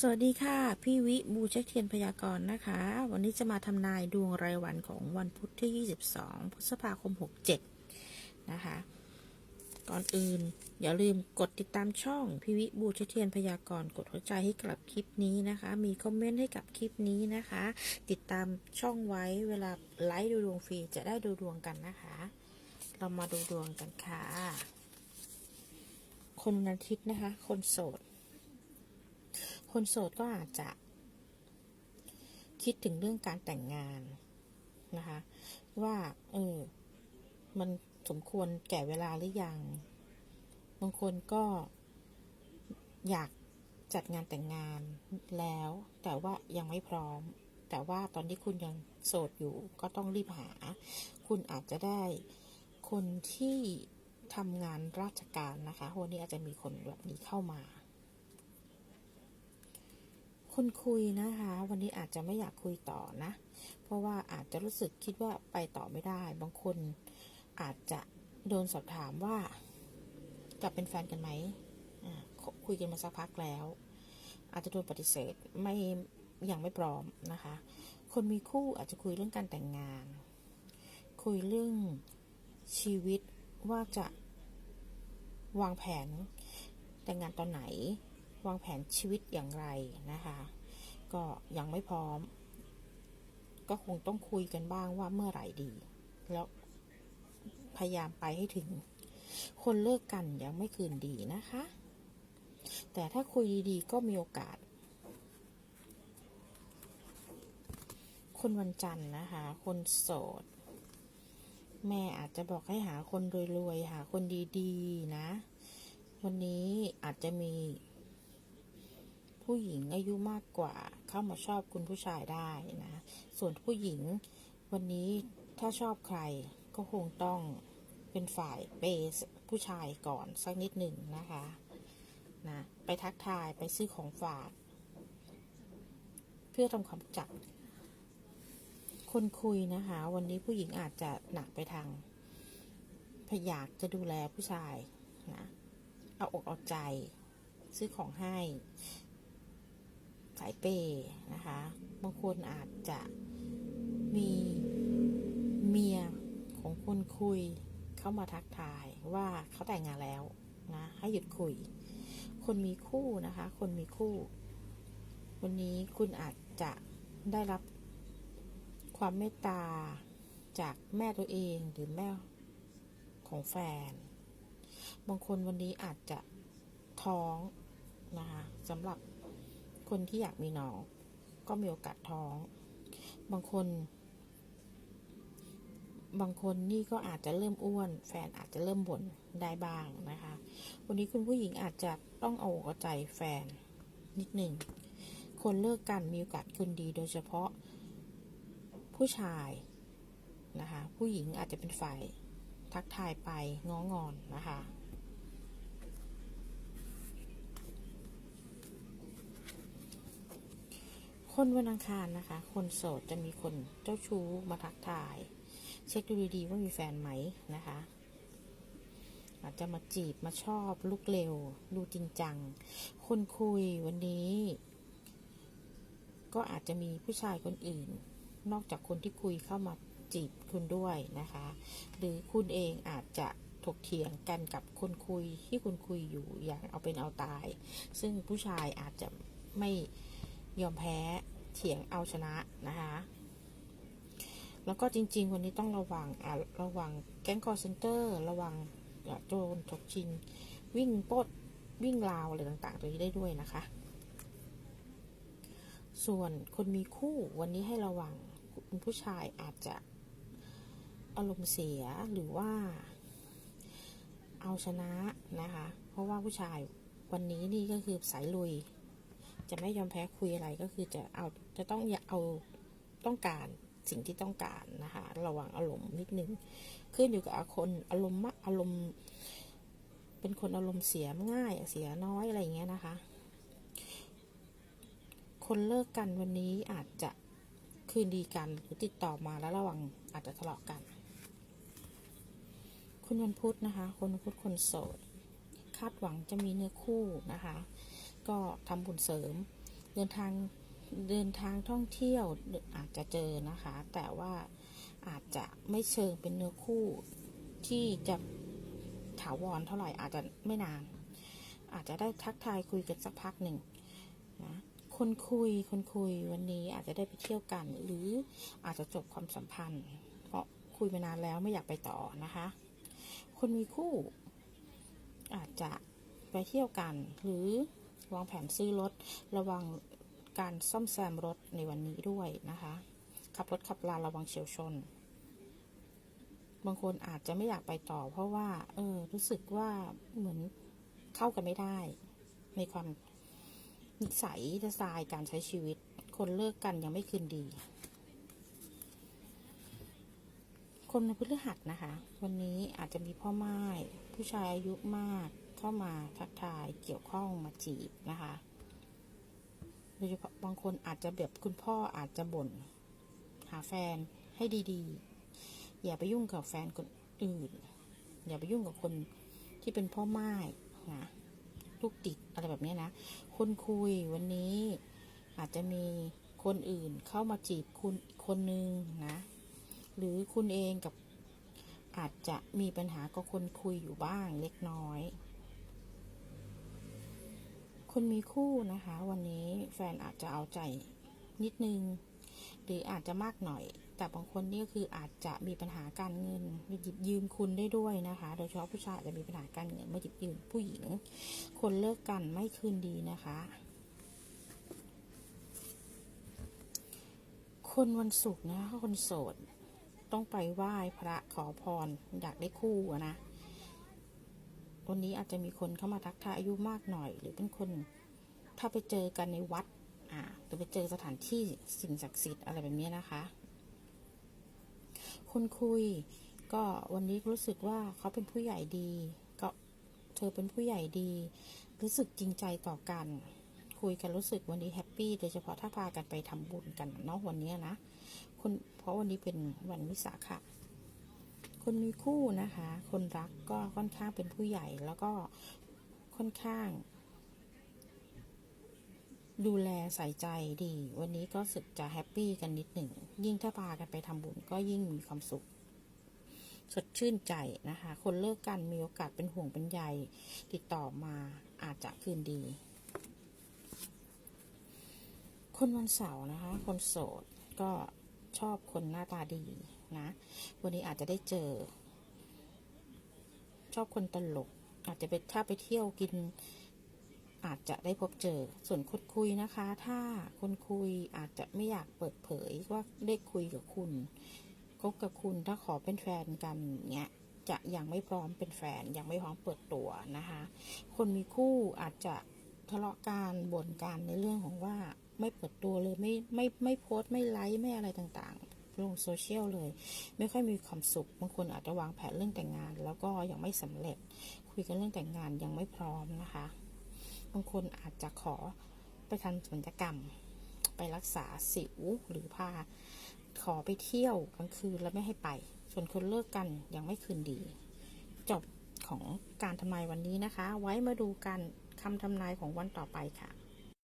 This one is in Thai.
สวัสดีค่ะ พี่วิบูเช็คเทียนพยากรณ์นะคะ วันนี้จะมาทำนายดวงรายวันของวันพุธที่ 22 พฤษภาคม 67 นะคะ ก่อนอื่นอย่าลืมกดติดตามช่องพี่วิบูเช็คเทียนพยากรณ์กดหัวใจให้กับคลิปนี้นะคะ มีคอมเมนต์ให้กับคลิปนี้นะคะ ติดตามช่องไว้เวลาไลฟ์ดูดวงฟรีจะได้ดูดวงกันนะคะ เรามาดูดวงกันค่ะ คนวันอาทิตย์นะคะ คนโสด คนโสดก็อาจจะ คิดถึงเรื่องการแต่งงานนะคะ ว่าเออมันสมควรแก่เวลาหรือยัง บางคนก็อยากจัดงานแต่งงานแล้ว แต่ว่ายังไม่พร้อม แต่ว่าตอนที่คุณยังโสดอยู่ก็ต้องรีบหา คุณอาจจะได้คนที่ทำงานราชการนะคะวันนี้อาจจะมีคนแบบนี้เข้ามา คนคุยนะคะ วันนี้อาจจะไม่อยากคุยต่อนะ เพราะว่าอาจจะรู้สึกคิดว่าไปต่อไม่ได้ บางคนอาจจะโดนสอบถามว่า จะเป็นแฟนกันไหมคุยกันมาสักพักแล้ว อาจจะโดนปฏิเสธไม่ยังไม่พร้อมนะคะ คนมีคู่อาจจะคุยเรื่องการแต่งงาน คุยเรื่องชีวิตว่าจะวางแผนแต่งงานตอนไหน วางแผนชีวิตอย่างไรนะคะ ก็ยังไม่พร้อม ก็คงต้องคุยกันบ้างว่าเมื่อไหร่ดี แล้วพยายามไปให้ถึง คนเลิกกันยังไม่คืนดีนะคะ แต่ถ้าคุยดีๆ ก็มีโอกาส คนวันจันทร์นะคะ คนโสดแม่อาจจะบอกให้หาคนรวยๆ หาคนดีๆ นะ วันนี้อาจจะมี ผู้หญิงอายุมากกว่าเข้ามาชอบคุณผู้ชายได้นะ ส่วนผู้หญิงวันนี้ถ้าชอบใครก็คงต้องเป็นฝ่ายเปย์ผู้ชายก่อนสักนิดหนึ่งนะคะนะไปทักทายไปซื้อของฝาก เพื่อทำความจักคนคุยนะคะ วันนี้ผู้หญิงอาจจะหนักไปทางพยากจะดูแลผู้ชายนะเอาอกเอาใจ ซื้อของให้ สายเปย์นะคะ บางคนอาจจะมีเมียของคนคุยเข้ามาทักทายว่าเขาแต่งงานแล้วนะให้หยุดคุย คนมีคู่นะคะ คนมีคู่ วันนี้คุณอาจจะได้รับความเมตตาจากแม่ตัวเองหรือแม่ของแฟน บางคนวันนี้อาจจะท้องนะคะสำหรับ คนที่อยากมีน้อง ก็มีโอกาสท้อง บางคน บางคนนี่ก็อาจจะเริ่มอ้วน แฟนอาจจะเริ่มบ่นได้บ้างนะคะ วันนี้คุณผู้หญิงอาจจะต้องเอาอกใจแฟนนิดหนึ่ง คนเลิกกันมีโอกาสคืนดีโดยเฉพาะผู้ชายนะคะ ผู้หญิงอาจจะเป็นฝ่ายทักทายไปง้องอนนะคะ คนวันอังคารนะคะ คนโสดจะมีคนเจ้าชู้มาทักทาย เช็คดูดีๆว่ามีแฟนไหมนะคะ อาจจะมาจีบมาชอบลุกเร็ว ดูจริงจัง คนคุยวันนี้ ก็อาจจะมีผู้ชายคนอื่น นอกจากคนที่คุยเข้ามาจีบคุณด้วยนะคะ หรือคุณเองอาจจะถกเถียงกันกับคนคุยที่คุณคุยอยู่อย่างเอาเป็นเอาตาย ซึ่งผู้ชายอาจจะไม่ ยอมแพ้เถียงเอาชนะนะคะ แล้วก็จริง ๆ วันนี้ต้องระวังอะระวังแก๊งคอร์เซนเตอร์ระวังโจรฉกชิงวิ่งปดวิ่งราวอะไรต่างๆ ตัวนี้ได้ด้วยนะคะ ส่วนคนมีคู่วันนี้ให้ระวังคุณผู้ชายอาจจะอารมณ์เสียหรือว่า เอาชนะนะคะ เพราะว่าผู้ชายวันนี้นี่ก็คือสายลุย จะไม่ยอมแพ้คุยอะไรก็คือจะเอาจะต้องอยากเอาต้องการสิ่งที่ต้องการนะคะระวังอารมณ์นิดนึงขึ้นอยู่กับคนอารมณ์มากอารมณ์ เป็นคนอารมณ์เสียง่ายเสียน้อยอะไรอย่างเงี้ยนะคะ คนเลิกกันวันนี้อาจจะคืนดีกันหรือติดต่อมาแล้วระวังอาจจะทะเลาะกัน คุณวันพุธนะคะ คนวันพุธคนโสด คาดหวังจะมีเนื้อคู่นะคะ ก็ทำบุญเสริม เดินทางเดินทางท่องเที่ยวอาจจะเจอนะคะ แต่ว่าอาจจะไม่เชิงเป็นเนื้อคู่ที่จะถาวรเท่าไหร่อาจจะไม่นาน อาจจะได้ทักทายคุยกันสักพักหนึ่งนะคนคุยคนคุยวันนี้อาจจะได้ไปเที่ยวกัน หรืออาจจะจบความสัมพันธ์ เพราะคุยมานานแล้วไม่อยากไปต่อนะคะ คนมีคู่ อาจจะไปเที่ยวกัน หรือวางแผนซื้อรถ ระวังการซ่อมแซมรถในวันนี้ด้วยนะคะ ขับรถขับลาระวังเฉียวชน บางคนอาจจะไม่อยากไปต่อ เพราะว่า เออ รู้สึกว่าเหมือนเข้ากันไม่ได้ ในความนิสัยสไตล์การใช้ชีวิต คนเลิกกันยังไม่คืนดี คนในพฤหัสนะคะ วันนี้อาจจะมีพ่อไม้ผู้ชายอายุมากเข้ามาทักทายเกี่ยวข้องมาจีบนะคะโดยเฉพาะบางคนอาจจะแบบคุณพ่ออาจจะบ่นหาแฟนให้ดีๆ อย่าไปยุ่งกับแฟนคนอื่น อย่าไปยุ่งกับคนที่เป็นพ่อไม้นะลูกติดอะไรแบบนี้นะ คนคุยวันนี้อาจจะมีคนอื่นเข้ามาจีบคุณอีกคนนึงนะ หรือคุณเองกับอาจจะมีปัญหากับคนคุยอยู่บ้างเล็กน้อย คนมีคู่นะคะ วันนี้แฟนอาจจะเอาใจนิดนึง หรืออาจจะมากหน่อย แต่บางคนนี่ก็คืออาจจะมีปัญหาการเงินมาหยิบยืมคุณได้ด้วยนะคะ โดยเฉพาะผู้ชายอาจจะมีปัญหาการเงินมาหยิบยืมผู้หญิง คนเลิกกันไม่คืนดีนะคะ คนวันศุกร์นะคะคนโสด ต้องไปไหว้พระขอพร อยากได้คู่นะวันนี้อาจจะมีคนเข้ามาทักทายอายุมากหน่อย หรือเป็นคน ถ้าไปเจอกันในวัด อ่าหรือไปเจอสถานที่สิ่งศักดิ์สิทธิ์อะไรแบบนี้นะคะ คนคุย ก็วันนี้รู้สึกว่าเขาเป็นผู้ใหญ่ดี ก็เธอเป็นผู้ใหญ่ดี รู้สึกจริงใจต่อกัน คุยกันรู้สึกวันนี้แฮปปี้โดยเฉพาะถ้าพากันไปทำบุญกันเนาะวันนี้นะคนเพราะวันนี้เป็นวันวิสาขะคนมีคู่นะคะ คนรักก็ค่อนข้างเป็นผู้ใหญ่แล้วก็ค่อนข้าง ดูแลใส่ใจดี วันนี้ก็สึกจะแฮปปี้กันนิดหนึ่ง ยิ่งถ้าพากันไปทำบุญก็ยิ่งมีความสุข สดชื่นใจนะคะ คนเลิกกันมีโอกาสเป็นห่วงเป็นใยติดต่อมาอาจจะคืนดี คนวันเสาร์นะคะ คนโสดก็ชอบคนหน้าตาดีนะ วันนี้อาจจะได้เจอ ชอบคนตลก อาจจะไปถ้าไปเที่ยวกิน อาจจะได้พบเจอ ส่วนคนคุยนะคะ ถ้าคนคุยอาจจะไม่อยากเปิดเผยว่าได้คุยกับคุณคบกับคุณถ้าขอเป็นแฟนกันเนี้ยจะยังไม่พร้อมเป็นแฟนยังไม่พร้อมเปิดตัวนะคะ คนมีคู่อาจจะทะเลาะกันบ่นกันในเรื่องของว่า ไม่เปิดตัวเลยไม่ไม่ไม่โพสต์ไม่ไลค์ไม่อะไรต่างๆ ลงโซเชียลเลย ไม่ค่อยมีความสุขบางคนอาจจะวางแผนเรื่องแต่งงาน แล้วก็ยังไม่สำเร็จ คุยกันเรื่องแต่งงานยังไม่พร้อมนะคะบางคนอาจจะขอไปทำศัลยกรรม ไปรักษาสิวหรือพาขอไปเที่ยวกลางคืนแล้วไม่ให้ไป ส่วนคนเลิกกันยังไม่คืนดี จบของการทำนายวันนี้นะคะ ไว้มาดูกันคำทำนายของวันต่อไปค่ะ